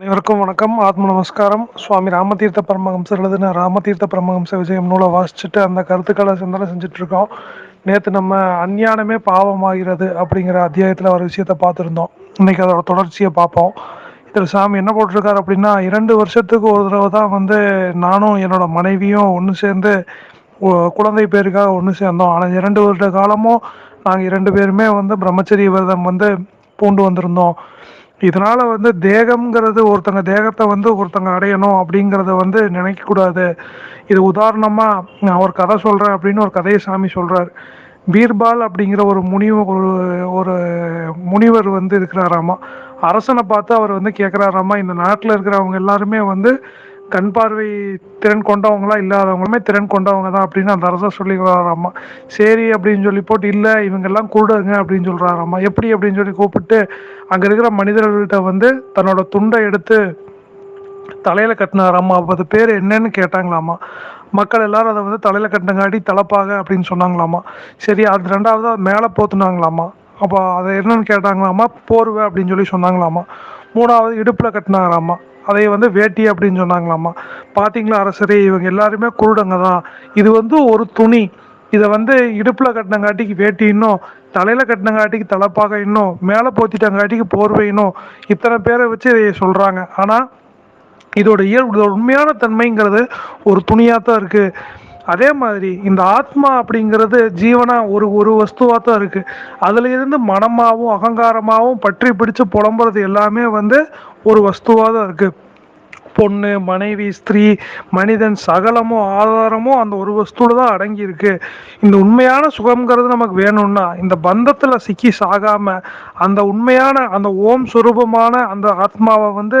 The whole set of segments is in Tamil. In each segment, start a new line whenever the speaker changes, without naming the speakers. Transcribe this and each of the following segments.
அனைவருக்கும் வணக்கம். ஆத்ம நமஸ்காரம். சுவாமி ராமதீர்த்த பரமஹம்சர் எழுதின ராமதீர்த்த பரமஹம்ச விஜயம் நூலை வாசிச்சுட்டு அந்த கருத்துக்களை சிந்தனை செஞ்சுட்டு இருக்கோம் நேற்று நம்ம அஞ்ஞானமே பாவமாகிறது அப்படிங்கிற அத்தியாயத்தில் ஒரு விஷயத்த பார்த்துருந்தோம். இன்னைக்கு அதோட தொடர்ச்சியை பார்ப்போம். இதில் சாமி என்ன போட்டிருக்காரு அப்படின்னா இரண்டு வருஷத்துக்கு ஒரு தடவை தான் வந்து நானும் என்னோட மனைவியும் ஒன்று சேர்ந்து குழந்தை பேருக்காக ஒன்று சேர்ந்தோம். ஆனால் இரண்டு வருட காலமும் நாங்கள் இரண்டு பேருமே வந்து பிரம்மச்சரிய விரதம் வந்து பூண்டு வந்திருந்தோம். இதனால வந்து தேகம்ங்கிறது ஒருத்தங்க தேகத்தை வந்து ஒருத்தங்க அடையணும் அப்படிங்கிறத வந்து நினைக்கக்கூடாது. இது உதாரணமாக நான் ஒரு கதை சொல்கிறேன் அப்படின்னு ஒரு கதையை சாமி சொல்கிறார் பீர்பால் அப்படிங்கிற ஒரு முனிவர் ஒரு ஒரு முனிவர் வந்து இருக்கிறாராமா? அரசனை பார்த்து அவர் வந்து கேட்குறாராமா இந்த நாட்டில் இருக்கிறவங்க எல்லாருமே வந்து கண் பார்வை திறன் கொண்டவங்களா இல்லாதவங்களுமே திறன் கொண்டவங்க தான் அப்படின்னு அந்த அரசா சொல்லிக்கிறாராம்மா சரி அப்படின்னு சொல்லி போட்டு இல்லை இவங்கெல்லாம் கூடுங்க அப்படின்னு சொல்கிறாராம்மா எப்படி அப்படின்னு சொல்லி கூப்பிட்டு அங்கே இருக்கிற மனிதர்கள்ட்ட வந்து தன்னோட துண்டை எடுத்து தலையில் கட்டினாராம்மா அப்போ அது பேர் என்னன்னு கேட்டாங்களாமா மக்கள் எல்லாரும் அதை வந்து தலையில் கட்டினங்காட்டி தலைப்பாக அப்படின்னு சொன்னாங்களாமா சரி அது ரெண்டாவது மேலே போத்துனாங்களாமா அப்போ அதை என்னன்னு கேட்டாங்களாமா போர்வை அப்படின்னு சொல்லி சொன்னாங்களாமா மூணாவது இடுப்பில் கட்டினாங்களாமா அதை வந்து வேட்டி அப்படின்னு சொன்னாங்களாமா பார்த்தீங்களா அரசரே இவங்க எல்லாருமே குருடங்க தான். இது வந்து ஒரு துணி. இதை வந்து இடுப்பில் கட்டினங்காட்டிக்கு வேட்டி இன்னும் தலையில் கட்டினங்காட்டிக்கு தலைப்பாக இன்னும் மேலே போத்திட்டங்காட்டிக்கு போர்வை இன்னும் இத்தனை பேரை வச்சு இதை சொல்கிறாங்க ஆனால் இதோட இயல்பு இதோட உண்மையான தன்மைங்கிறது ஒரு துணியாக தான் இருக்குது அதே மாதிரி இந்த ஆத்மா அப்படிங்கிறது ஜீவனா ஒரு ஒரு வஸ்துவாக தான் இருக்கு. அதுல இருந்து மனமாகவும் அகங்காரமாகவும் பற்றி பிடிச்சு புலம்புறது எல்லாமே வந்து ஒரு வஸ்துவாக தான் இருக்கு. பொண்ணு மனைவி ஸ்திரீ மனிதன் சகலமும் ஆதாரமும் அந்த ஒரு வஸ்துல தான் அடங்கி இருக்கு இந்த உண்மையான சுகம்ங்கிறது நமக்கு வேணும்னா இந்த பந்தத்துல சிக்கி சாகாம அந்த உண்மையான அந்த ஓம் சுரூபமான அந்த ஆத்மாவை வந்து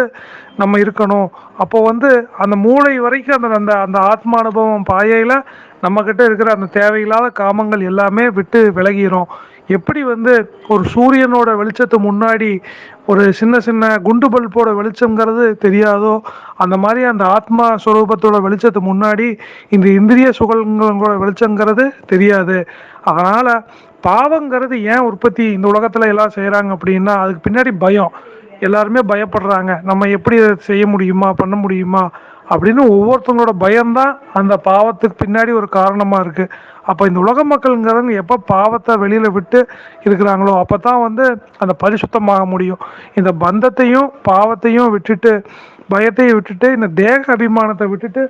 நம்ம இருக்கணும். அப்போ வந்து அந்த மூளை வரைக்கும் அந்த அந்த அந்த ஆத்மா அனுபவம் பாயையில நம்ம கிட்ட இருக்கிற அந்த தேவையில்லாத காமங்கள் எல்லாமே விட்டு விலகிறோம் எப்படி வந்து ஒரு சூரியனோட வெளிச்சத்து முன்னாடி ஒரு சின்ன சின்ன குண்டு பல்போட வெளிச்சங்கிறது தெரியாதோ அந்த மாதிரி அந்த ஆத்மா ஸ்வரூபத்தோட வெளிச்சத்து முன்னாடி இந்த இந்திரிய சுகங்களோட வெளிச்சங்கிறது தெரியாது. அதனால் பாவங்கிறது ஏன் உற்பத்தி இந்த உலகத்தில் எல்லாம் செய்கிறாங்க அப்படின்னா அதுக்கு பின்னாடி பயம். எல்லாருமே பயப்படுறாங்க. நம்ம எப்படி செய்ய முடியுமா பண்ண முடியுமா? அப்படின்னு ஒவ்வொருத்தவங்களோட பயம்தான் அந்த பாவத்துக்கு பின்னாடி ஒரு காரணமாக இருக்குது அப்போ இந்த உலக மக்கள்ங்கிறவங்க எப்போ பாவத்தை வெளியில் விட்டு இருக்கிறாங்களோ அப்போ தான் வந்து அந்த பரிசுத்தமாக முடியும். இந்த பந்தத்தையும் பாவத்தையும் விட்டுட்டு பயத்தையும் விட்டுட்டு இந்த தேக அபிமானத்தை விட்டுட்டு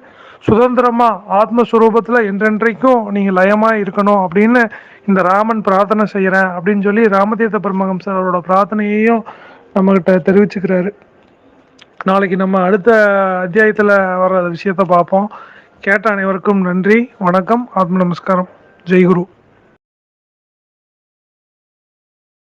சுதந்திரமாக ஆத்மஸ்வரூபத்தில் என்றென்றைக்கும் நீங்கள் லயமாக இருக்கணும் அப்படின்னு இந்த ராமன் பிரார்த்தனை செய்கிறேன் அப்படின்னு சொல்லி ராமதீர்த்த பரமஹம்சர் அவரோட பிரார்த்தனையையும் நம்மகிட்ட தெரிவிச்சுக்கிறாரு. நாளைக்கு நம்ம அடுத்த அத்தியாயத்தில் வர்ற விஷயத்த பார்ப்போம். கேட்ட அனைவருக்கும் நன்றி. வணக்கம். ஆத்ம நமஸ்காரம். ஜெய்குரு